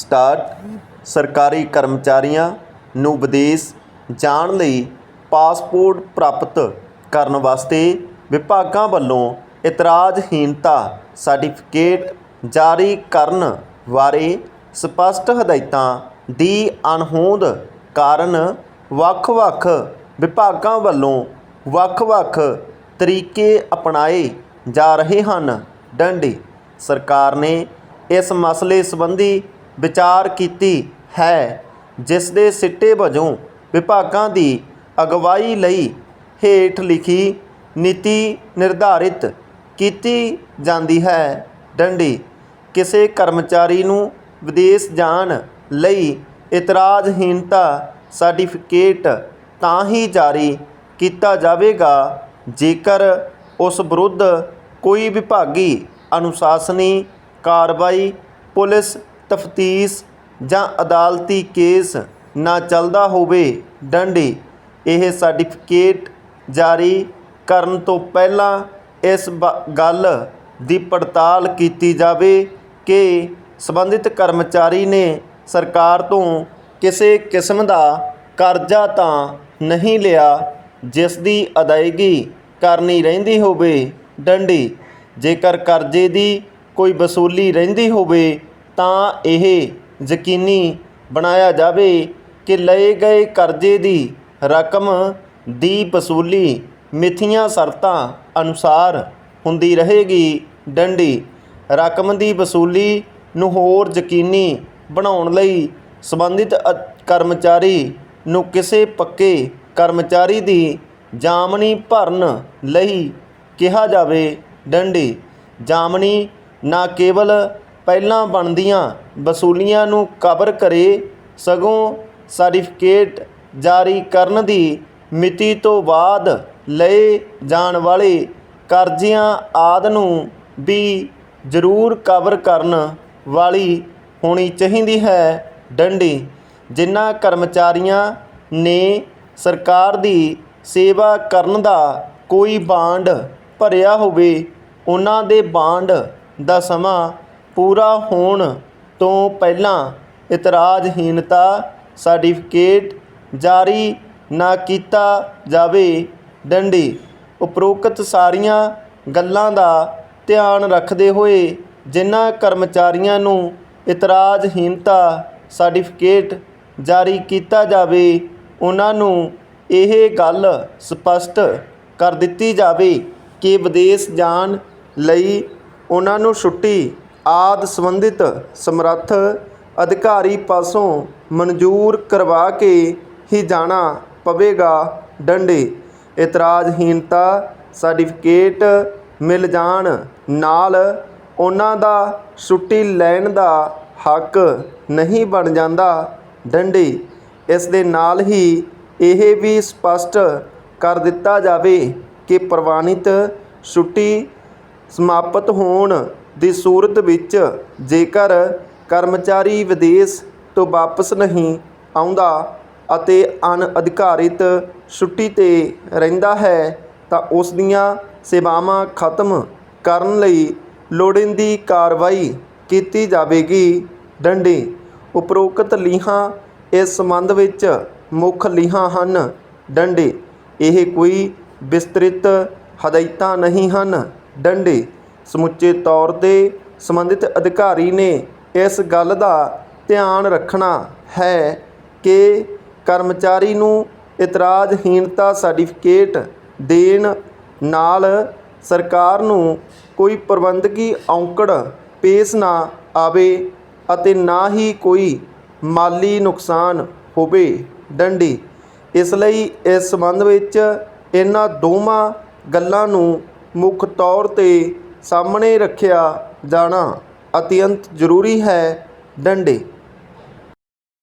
Start ਸਰਕਾਰੀ ਕਰਮਚਾਰੀਆਂ ਨੂੰ ਵਿਦੇਸ਼ ਜਾਣ ਲਈ ਪਾਸਪੋਰਟ ਪ੍ਰਾਪਤ ਕਰਨ ਵਾਸਤੇ ਵਿਭਾਗਾਂ ਵੱਲੋਂ ਇਤਰਾਜ਼ਹੀਣਤਾ ਸਰਟੀਫਿਕੇਟ ਜਾਰੀ ਕਰਨ ਬਾਰੇ ਸਪਸ਼ਟ ਹਦਾਇਤਾਂ ਦੀ ਅਣਹੋਂਦ ਕਾਰਨ ਵੱਖ-ਵੱਖ ਵਿਭਾਗਾਂ ਵੱਲੋਂ ਵੱਖ-ਵੱਖ ਤਰੀਕੇ ਅਪਣਾਏ ਜਾ ਰਹੇ ਹਨ। ਡੰਡੀ ਸਰਕਾਰ ਨੇ ਇਸ ਮਸਲੇ ਸੰਬੰਧੀ ਵਿਚਾਰ ਕੀਤੀ ਹੈ, ਜਿਸ ਦੇ ਸਿੱਟੇ ਵਜੋਂ ਵਿਭਾਗਾਂ ਦੀ ਅਗਵਾਈ ਲਈ ਹੇਠ ਲਿਖੀ ਨੀਤੀ ਨਿਰਧਾਰਿਤ ਕੀਤੀ ਜਾਂਦੀ ਹੈ। ਡੰਡੀ, ਕਿਸੇ ਕਰਮਚਾਰੀ ਨੂੰ ਵਿਦੇਸ਼ ਜਾਣ ਲਈ ਇਤਰਾਜ਼ਹੀਨਤਾ ਸਰਟੀਫਿਕੇਟ ਤਾਂ ਹੀ ਜਾਰੀ ਕੀਤਾ ਜਾਵੇਗਾ ਜੇਕਰ ਉਸ ਵਿਰੁੱਧ ਕੋਈ ਵਿਭਾਗੀ ਅਨੁਸ਼ਾਸਨੀ ਕਾਰਵਾਈ ਪੁਲਿਸ ਤਫਤੀਸ਼ ਜਾਂ ਅਦਾਲਤੀ ਕੇਸ ਨਾ ਚੱਲਦਾ ਹੋਵੇ, ਡੰਡੀ, ਇਹ ਸਰਟੀਫਿਕੇਟ ਜਾਰੀ ਕਰਨ ਤੋਂ ਪਹਿਲਾਂ ਇਸ ਬ- ਗੱਲ ਦੀ ਪੜਤਾਲ ਕੀਤੀ ਜਾਵੇ ਕਿ ਸੰਬੰਧਿਤ ਕਰਮਚਾਰੀ ਨੇ ਸਰਕਾਰ ਤੋਂ ਕਿਸੇ ਕਿਸਮ ਦਾ ਕਰਜ਼ਾ ਤਾਂ ਨਹੀਂ ਲਿਆ ਜਿਸ ਦੀ ਅਦਾਇਗੀ ਕਰਨੀ ਰਹਿੰਦੀ ਹੋਵੇ, ਡੰਡੀ। ਜੇਕਰ ਕਰਜ਼ੇ ਦੀ ਕੋਈ ਵਸੂਲੀ ਰਹਿੰਦੀ ਹੋਵੇ ਤਾਂ ਇਹ ਯਕੀਨੀ ਬਣਾਇਆ ਜਾਵੇ ਕਿ ਲਏ ਗਏ ਕਰਜ਼ੇ ਦੀ ਰਕਮ ਦੀ ਵਸੂਲੀ ਮਿਥੀਆਂ ਸ਼ਰਤਾਂ ਅਨੁਸਾਰ ਹੁੰਦੀ ਰਹੇਗੀ। ਡੰਡੀ, ਰਕਮ ਦੀ ਵਸੂਲੀ ਨੂੰ ਹੋਰ ਯਕੀਨੀ ਬਣਾਉਣ ਲਈ ਸੰਬੰਧਿਤ ਅ- ਕਰਮਚਾਰੀ ਨੂੰ ਕਿਸੇ ਪੱਕੇ ਕਰਮਚਾਰੀ ਦੀ ਜਾਮਨੀ ਭਰਨ ਲਈ ਕਿਹਾ ਜਾਵੇ। ਡੰਡੀ ਜਾਮਨੀ ਨਾ ਕੇਵਲ ਪਹਿਲਾਂ ਬਣਦੀਆਂ ਵਸੂਲੀਆਂ ਨੂੰ ਕਵਰ ਕਰੇ, ਸਗੋਂ ਸਰਟੀਫਿਕੇਟ ਜਾਰੀ ਕਰਨ ਦੀ ਮਿਤੀ ਤੋਂ ਬਾਅਦ ਲਏ ਜਾਣ ਵਾਲੇ ਕਰਜ਼ਿਆਂ ਆਦਿ ਨੂੰ ਵੀ ਜ਼ਰੂਰ ਕਵਰ ਕਰਨ ਵਾਲੀ ਹੋਣੀ ਚਾਹੀਦੀ ਹੈ। ਡੰਡੀ, ਜਿਨ੍ਹਾਂ ਕਰਮਚਾਰੀਆਂ ਨੇ ਸਰਕਾਰ ਦੀ ਸੇਵਾ ਕਰਨ ਦਾ ਕੋਈ ਬਾਂਡ ਭਰਿਆ ਹੋਵੇ, ਉਹਨਾਂ ਦੇ ਬਾਂਡ ਦਾ ਸਮਾਂ ਪੂਰਾ ਹੋਣ ਤੋਂ ਪਹਿਲਾਂ ਇਤਰਾਜ਼ਹੀਣਤਾ ਸਰਟੀਫਿਕੇਟ ਜਾਰੀ ਨਾ ਕੀਤਾ ਜਾਵੇ। ਡੰਡੀ, ਉਪਰੋਕਤ ਸਾਰੀਆਂ ਗੱਲਾਂ ਦਾ ਧਿਆਨ ਰੱਖਦੇ ਹੋਏ ਜਿਨ੍ਹਾਂ ਕਰਮਚਾਰੀਆਂ ਨੂੰ ਇਤਰਾਜ਼ਹੀਣਤਾ ਸਰਟੀਫਿਕੇਟ ਜਾਰੀ ਕੀਤਾ ਜਾਵੇ, ਉਹਨਾਂ ਨੂੰ ਇਹ ਗੱਲ ਸਪਸ਼ਟ ਕਰ ਦਿੱਤੀ ਜਾਵੇ ਕਿ ਵਿਦੇਸ਼ ਜਾਣ ਲਈ ਉਹਨਾਂ ਨੂੰ ਛੁੱਟੀ ਆਦਿ ਸੰਬੰਧਿਤ ਸਮਰੱਥ ਅਧਿਕਾਰੀ ਪਾਸੋਂ ਮਨਜ਼ੂਰ ਕਰਵਾ ਕੇ ਹੀ ਜਾਣਾ ਪਵੇਗਾ ਡੰਡੇ। ਇਤਰਾਜ਼ਹੀਣਤਾ, ਸਰਟੀਫਿਕੇਟ ਮਿਲ ਜਾਣ ਨਾਲ ਉਹਨਾਂ ਦਾ ਛੁੱਟੀ ਲੈਣ ਦਾ ਹੱਕ ਨਹੀਂ ਬਣ ਜਾਂਦਾ ਡੰਡੇ। ਇਸ ਦੇ ਨਾਲ ਹੀ ਇਹ ਵੀ ਸਪਸ਼ਟ ਕਰ ਦਿੱਤਾ ਜਾਵੇ ਕਿ ਪ੍ਰਵਾਨਿਤ ਛੁੱਟੀ ਸਮਾਪਤ ਹੋਣ ਦੀ ਸੂਰਤ ਵਿੱਚ ਜੇਕਰ ਕਰਮਚਾਰੀ ਵਿਦੇਸ਼ ਤੋਂ ਵਾਪਸ ਨਹੀਂ ਆਉਂਦਾ ਅਤੇ ਅਣਅਧਿਕਾਰਿਤ ਛੁੱਟੀ ਤੇ ਰਹਿੰਦਾ ਹੈ, ਤਾਂ ਉਸ ਦੀਆਂ ਸੇਵਾਵਾਂ ਖਤਮ ਕਰਨ ਲਈ ਲੋੜੀਂਦੀ ਕਾਰਵਾਈ ਕੀਤੀ ਜਾਵੇਗੀ। ਡੰਡੇ। ਉਪਰੋਕਤ ਲੀਹਾਂ ਇਸ ਸੰਬੰਧ ਵਿੱਚ ਮੁੱਖ ਲੀਹਾਂ ਹਨ। ਡੰਡੇ। ਇਹ ਕੋਈ ਵਿਸਤ੍ਰਿਤ ਹਦਾਇਤਾਂ ਨਹੀਂ ਹਨ। ਡੰਡੇ। ਸਮੁੱਚੇ ਤੌਰ ਤੇ ਸੰਬੰਧਿਤ ਅਧਿਕਾਰੀ ਨੇ ਇਸ ਗੱਲ ਦਾ ਧਿਆਨ ਰੱਖਣਾ ਹੈ ਕਿ ਕਰਮਚਾਰੀ ਨੂੰ ਇਤਰਾਜ਼ਹੀਣਤਾ ਸਰਟੀਫਿਕੇਟ ਦੇਣ ਨਾਲ ਸਰਕਾਰ ਨੂੰ ਕੋਈ ਪ੍ਰਬੰਧਕੀ ਔਂਕੜ ਪੇਸ਼ ਨਾ ਆਵੇ ਅਤੇ ਨਾ ਹੀ ਕੋਈ ਮਾਲੀ ਨੁਕਸਾਨ ਹੋਵੇ ਡੰਡੀ। ਇਸ ਲਈ ਇਸ ਸੰਬੰਧ ਵਿੱਚ ਇਹਨਾਂ ਦੋਵਾਂ ਗੱਲਾਂ ਨੂੰ ਮੁੱਖ ਤੌਰ ਤੇ ਸਾਹਮਣੇ ਰੱਖਿਆ ਜਾਣਾ ਅਤਿਅੰਤ ਜ਼ਰੂਰੀ ਹੈ ਡੰਡੇ।